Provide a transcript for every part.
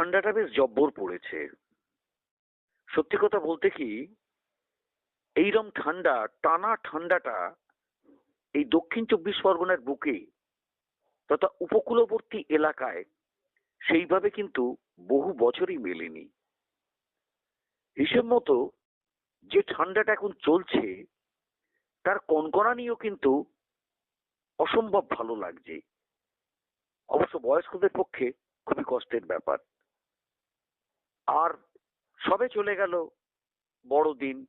ঠান্ডাটা বেশ জব্বর পড়েছে। সত্যি কথা বলতে কি, এইরম ঠান্ডা, টানা ঠান্ডাটা এই দক্ষিণ চব্বিশ পরগনার বুকে তথা উপকূলবর্তী এলাকায় সেইভাবে কিন্তু বহু বছরই মেলেনি। হিসেব মতো যে ঠান্ডাটা এখন চলছে, তার কনকনা নিয়েও কিন্তু অসম্ভব ভালো লাগছে। অবশ্য বয়স্কদের পক্ষে খুবই কষ্টের ব্যাপার। আর সবে চলে গেল বড়দিন।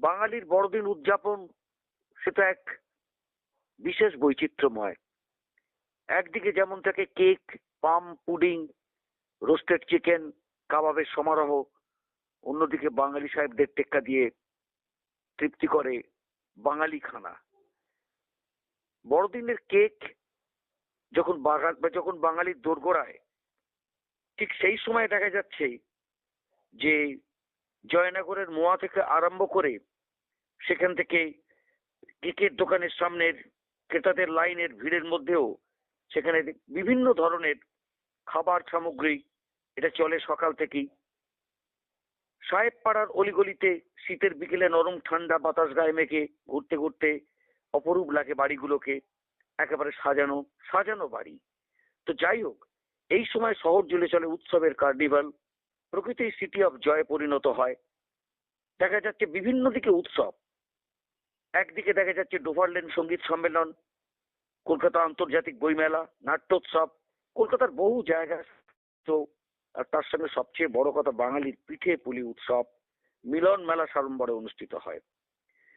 বাঙালির বড়দিন উদযাপন, সেটা এক বিশেষ বৈচিত্র্যময়। একদিকে যেমন থাকে কেক, পাম, পুডিং, রোস্টেড চিকেন, কাবাবের সমারোহ, অন্যদিকে বাঙালি সাহেবদের টেক্কা দিয়ে তৃপ্তি করে বাঙালি খানা। বড়দিনের কেক যখন যখন বাঙালির দোরগোড়ায় ঠিক সেই সময় দেখা যাচ্ছে যে জয়নগরের মোয়া থেকে আরম্ভ করে সেখান থেকে কেকের দোকানের সামনের ক্রেতাদের লাইনের ভিড়ের মধ্যেও সেখানে বিভিন্ন ধরনের খাবার সামগ্রী, এটা চলে সকাল থেকেই। সাহেব পাড়ার অলিগলিতে শীতের বিকেলে নরম ঠান্ডা বাতাস গায়ে মেখে ঘুরতে ঘুরতে অপরূপ লাগে বাড়িগুলোকে, একেবারে সাজানো সাজানো বাড়ি। তো যাই হোক এই সময় শহর জুড়ে চলে উৎসবের কার্নিভাল। প্রকৃতি সিটি অফ জয়ে পরিণত হয়। দেখা যাচ্ছে বিভিন্ন দিকে উৎসব। একদিকে দেখা যাচ্ছে ডোভারল্যান্ড সংগীত সম্মেলন, কলকাতা আন্তর্জাতিক বইমেলা, নাট্যোৎসব। কলকাতার বহু জায়গা তো আর তার সঙ্গে সবচেয়ে বড় কথা বাঙালির পিঠে পুলি উৎসব। মিলন মেলা সাড়ম্বরে অনুষ্ঠিত হয়।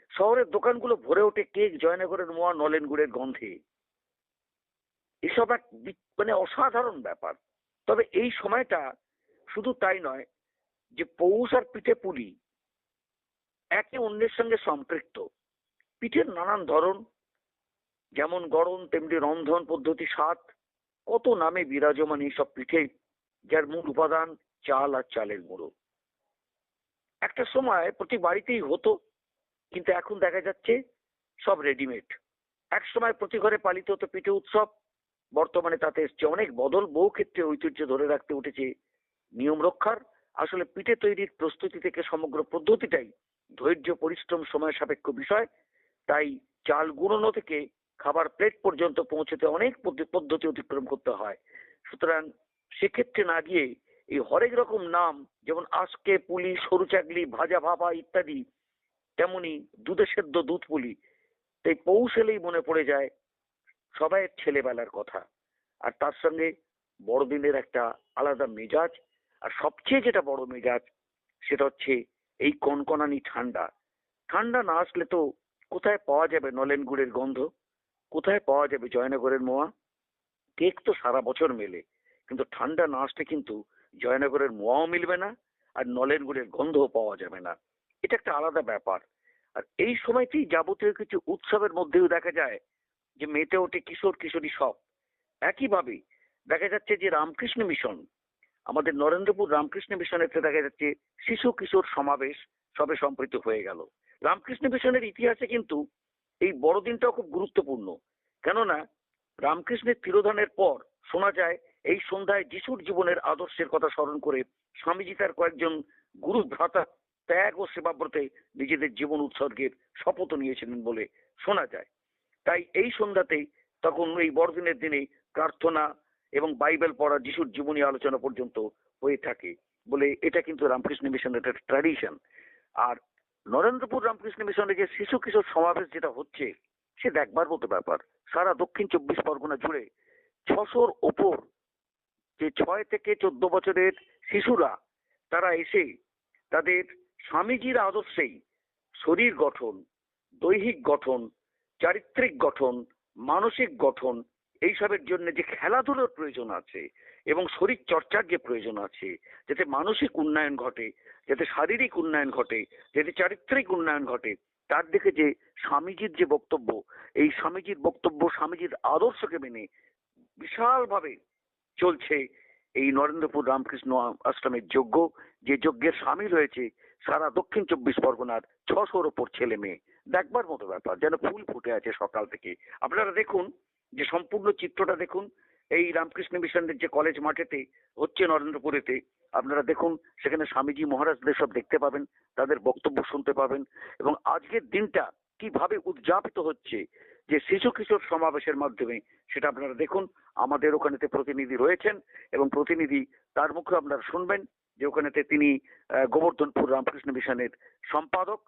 শহরের দোকানগুলো ভরে ওঠে কেক জয়নগরের মোয়া নলেন গুড়ের গন্ধে। এসব এক মানে অসাধারণ ব্যাপার। তবে এই সময়টা শুধু তাই নয় যে পৌষ আর পিঠে পুলি একে অন্যের সঙ্গে সম্পৃক্ত। পিঠের নানান ধরন, যেমন গরম তেমনি রন্ধন পদ্ধতি, স্বাদ, কত নামে বিরাজমান এইসব পিঠে যার মূল উপাদান চাল আর চালের গুঁড়ো। একটা সময় প্রতি বাড়িতেই হতো, কিন্তু এখন দেখা যাচ্ছে সব রেডিমেড। এক সময় প্রতি ঘরে পালিত হতো পিঠে উৎসব বর্তমানে তাতে এসছে অনেক বদল, বহু ক্ষেত্রে ঐতিহ্য ধরে রাখতে উঠেছে নিয়ম রক্ষার। আসলে পিঠে তৈরির প্রস্তুতি থেকে সমগ্র পদ্ধতিটাই ধৈর্য, পরিশ্রম, সময় সাপেক্ষ বিষয়। তাই চাল গুঁড়োনো থেকে খাবার প্লেট পর্যন্ত পৌঁছতে অনেক পদ্ধ- পদ্ধতি অতিক্রম করতে হয়। সুতরাং সেক্ষেত্রে না গিয়ে এই হরেক রকম নাম, যেমন আজকে পুলি, সরু চাকলি, ভাজা ভাপা ইত্যাদি, তেমনি দুধে সেদ্ধ দুধ পুলি, তাই পৌষ এলেই মনে পড়ে যায় সবাই ছেলেবেলার কথা। আর তার সঙ্গে বড়দিনের একটা আলাদা মেজাজ। আর সবচেয়ে যেটা বড় মেজাজ, সেটা হচ্ছে এই কনকনানি ঠান্ডা। ঠান্ডা না আসলে তো কোথায় পাওয়া যাবে নলেন গুড়ের গন্ধ? কোথায় পাওয়া যাবে জয়নগরের মোয়া? কেক তো সারা বছর মেলে, কিন্তু ঠান্ডা না আসলে কিন্তু জয়নগরের মোয়াও মিলবে না, আর নলেন গুড়ের গন্ধও পাওয়া যাবে না। এটা একটা আলাদা ব্যাপার। আর এই সময়তেই যাবতীয় কিছু উৎসবের মধ্যেও দেখা যায় যে মেতে ওঠে কিশোর কিশোরী সব। একইভাবে দেখা যাচ্ছে যে রামকৃষ্ণ মিশন, আমাদের নরেন্দ্রপুর রামকৃষ্ণ মিশনেতে দেখা যাচ্ছে শিশু কিশোর সমাবেশ সবে সম্পৃক্ত হয়ে গেল। রামকৃষ্ণ মিশনের ইতিহাসে কিন্তু এই বড়দিনটাও খুব গুরুত্বপূর্ণ। কেননা রামকৃষ্ণের তিরোধানের পর শোনা যায় এই সন্ধ্যায় যিশুর জীবনের আদর্শের কথা স্মরণ করে স্বামীজি তার কয়েকজন গুরু ভ্রাতা ত্যাগ ও সেবাব্রতে নিজেদের জীবন উৎসর্গের শপথ নিয়েছিলেন বলে শোনা যায়। তাই এই সন্ধ্যাতেই তখন এই বড়দিনের দিনে প্রার্থনা এবং বাইবেল পড়া যিশুর জীবনী আলোচনা পর্যন্ত হয়ে থাকে বলে এটা কিন্তু রামকৃষ্ণ মিশনের একটা ট্র্যাডিশন আর নরেন্দ্রপুর রামকৃষ্ণ মিশনে যে শিশু কিশোর সমাবেশ যেটা হচ্ছে, সে দেখবার মতো ব্যাপার। সারা দক্ষিণ চব্বিশ পরগনা জুড়ে ছশোর ওপর যে ছয় থেকে চোদ্দ বছরের শিশুরা, তারা এসে তাদের স্বামীজির আদর্শেই শরীর গঠন, দৈহিক গঠন চারিত্রিক গঠন, মানসিক গঠন, এইসবের জন্য যে খেলাধুলোর প্রয়োজন আছে এবং শরীর চর্চার যে প্রয়োজন আছে, যাতে মানসিক উন্নয়ন ঘটে, যাতে শারীরিক উন্নয়ন ঘটে, যাতে চারিত্রিক উন্নয়ন ঘটে, তার দিকে যে স্বামীজির যে বক্তব্য, এই স্বামীজির বক্তব্য স্বামীজির আদর্শকে মেনে বিশালভাবে চলছে এই নরেন্দ্রপুর রামকৃষ্ণ আশ্রমের যজ্ঞ। যে যজ্ঞের সামিল হয়েছে সারা দক্ষিণ চব্বিশ পরগনার ছশোর ওপর ছেলে মেয়ে। দেখবার মতো ব্যাপার যেন ফুল ফুটে আছে সকাল থেকে। আপনারা দেখুন, যে সম্পূর্ণ চিত্রটা দেখুন, এই রামকৃষ্ণ মিশনের যে কলেজ মাঠেতে হচ্ছে নরেন্দ্রপুরেতে, আপনারা দেখুন, সেখানে স্বামীজি মহারাজদের সব দেখতে পাবেন, তাদের বক্তব্য শুনতে পাবেন, এবং আজকের দিনটা কীভাবে উদযাপিত হচ্ছে, যে শিশু কিশোর সমাবেশের মাধ্যমে, সেটা আপনারা দেখুন, আমাদের ওখানেতে প্রতিনিধি রয়েছেন, এবং প্রতিনিধি তার মুখে আপনারা শুনবেন, যে ওখানেতে তিনি গোবর্ধনপুর রামকৃষ্ণ মিশনের সম্পাদক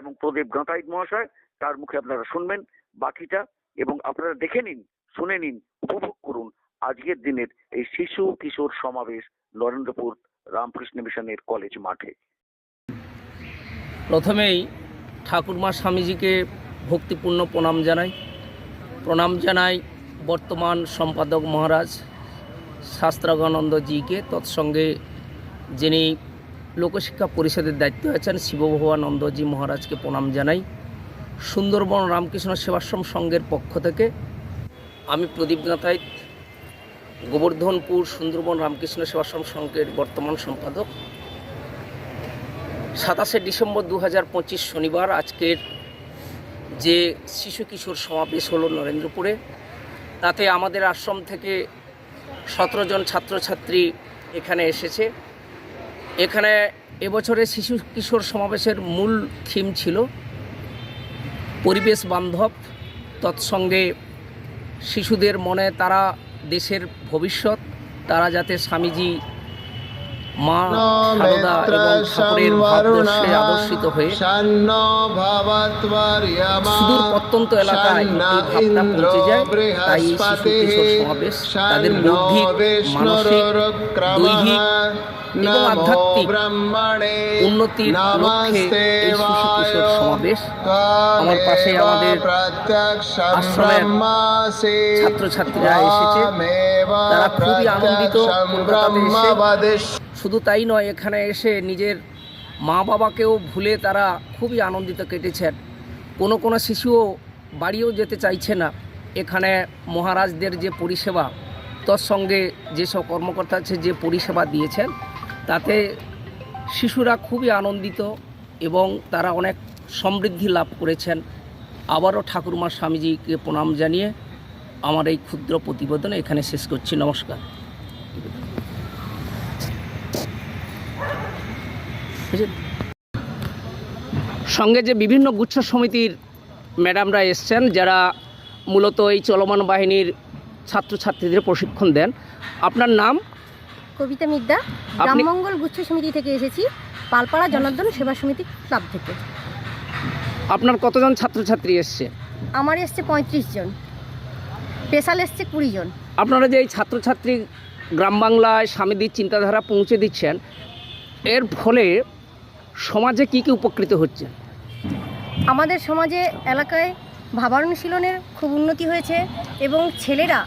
এবং প্রদীপ গাঁতাইত মহাশয়, তার মুখে আপনারা শুনবেন বাকিটা এবং আপনারা দেখে নিন, শুনে নিন, উপভোগ করুন আজকের দিনের এই শিশু কিশোর সমাবেশ নরেন্দ্রপুর রামকৃষ্ণ মিশনের কলেজ মাঠে। প্রথমেই ঠাকুরমা স্বামীজিকে ভক্তিপূর্ণ প্রণাম জানাই। প্রণাম জানাই বর্তমান সম্পাদক মহারাজ শাস্ত্রাগানন্দজিকে তৎসঙ্গে যিনি লোকশিক্ষা পরিষদের দায়িত্বে আছেন শিবভবানন্দজি মহারাজকে প্রণাম জানাই। সুন্দরবন রামকৃষ্ণ সেবাশ্রম সংঘের পক্ষ থেকে আমি প্রদীপ গাঁথাইত গোবর্ধনপুর সুন্দরবন রামকৃষ্ণ সেবাশ্রম সংঘের বর্তমান সম্পাদক। সাতাশে ডিসেম্বর দু হাজার পঁচিশ শনিবার আজকের যে শিশু কিশোর সমাবেশ হলো নরেন্দ্রপুরে, তাতে আমাদের আশ্রম থেকে সতেরো জন ছাত্রছাত্রী এখানে এসেছে। এখানে এবছরে শিশু কিশোর সমাবেশের মূল থিম ছিল পরিবেশ বান্ধব। তৎসঙ্গে শিশুদের মনে তারা দেশের ভবিষ্যৎ, তারা যাতে স্বামীজি মা সারদা এবং ঠাকুরের ভাবদর্শে আদর্শিত হয়ে সুদূর প্রত্যন্ত এলাকায় এই ভাবনা পৌঁছে যায় তাই এই শিশু কিশোর সমাবেশ তাদের বৌদ্ধিক মানসিক দৈহিক এবং আধ্যাত্মিক উন্নতির লক্ষ্যে এই শিশু কিশোর সমাবেশ। আমার পাশে আমাদের আশ্রমের ছাত্রছাত্রীরা এসেছে। তারা খুবই আনন্দিত কলকাতাতে এসে শুধু তাই নয়, এখানে এসে নিজের মা বাবাকেও ভুলে তারা খুবই আনন্দিত কেটেছেন। কোনো কোনো শিশুও বাড়িও যেতে চাইছে না। এখানে মহারাজদের যে পরিষেবা, তৎসঙ্গে যেসব কর্মকর্তা আছে, যে পরিষেবা দিয়েছেন, তাতে শিশুরা খুবই আনন্দিত এবং তারা অনেক সমৃদ্ধি লাভ করেছেন। আবারও ঠাকুরমা স্বামীজিকে প্রণাম জানিয়ে আমার এই ক্ষুদ্র প্রতিবেদন এখানে শেষ করছি। নমস্কার। সঙ্গে যে বিভিন্ন গুচ্ছ সমিতির ম্যাডামরা এসছেন যারা মূলত এই চলমান বাহিনীর ছাত্রছাত্রীদের প্রশিক্ষণ দেন আপনার নাম? কবিতা আপনি- রামমঙ্গল গুচ্ছ সমিতি থেকে এসেছি পালপাড়া জনার্দন সেবা সমিতি ক্লাব থেকে। আপনার কতজন ছাত্রছাত্রী এসছে? আমার এসছে পঁয়ত্রিশ জন। স্পেশাল এসছে কুড়ি জন। আপনারা যে এই ছাত্রছাত্রী গ্রাম বাংলায় স্বামীদের চিন্তাধারা পৌঁছে দিচ্ছেন এর ফলে সমাজে কি কি উপকৃত হচ্ছে? আমাদের সমাজে এলাকায় ভাবানুশীলনের খুব উন্নতি হয়েছে এবং ছেলেরা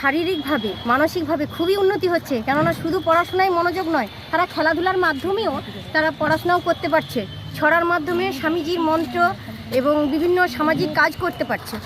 শারীরিকভাবে, মানসিকভাবে খুবই উন্নতি হচ্ছে। কেননা শুধু পড়াশোনায় মনোযোগ নয়, তারা খেলাধুলার মাধ্যমেও তারা পড়াশোনাও করতে পারছে। ছড়ার মাধ্যমে স্বামীজির মন্ত্র এবং বিভিন্ন সামাজিক কাজ করতে পারছে।